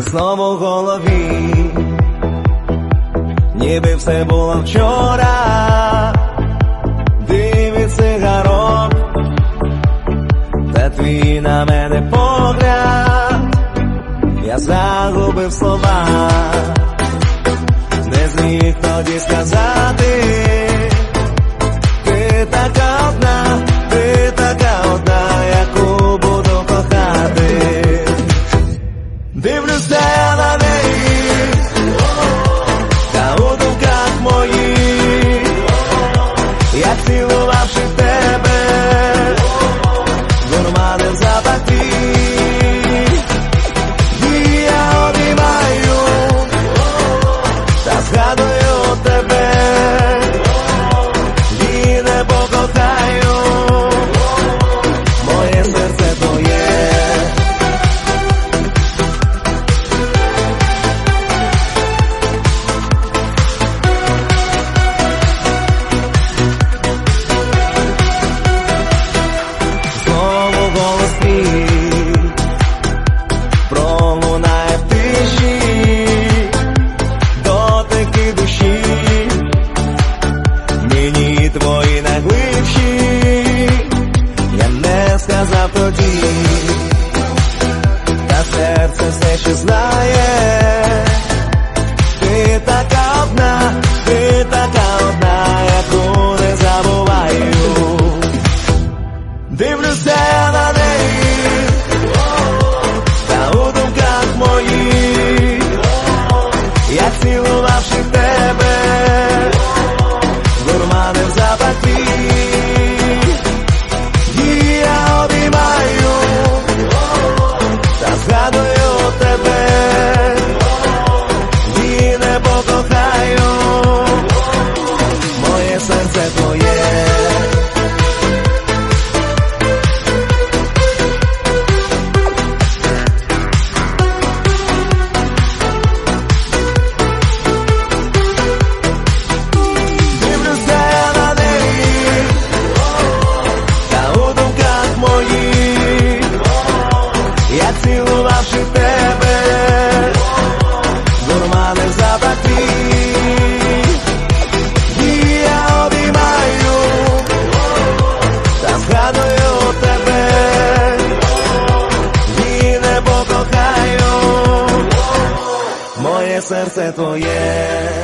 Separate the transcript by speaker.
Speaker 1: знову в голові, ніби все було вчора, Дим і цигарок, та твій на мене погляд, я загубив слова, не зміг тоді сказати. минувавши тебе. забувавши тебе, Гурмани запаки, і я обіймаю, та серце твоє.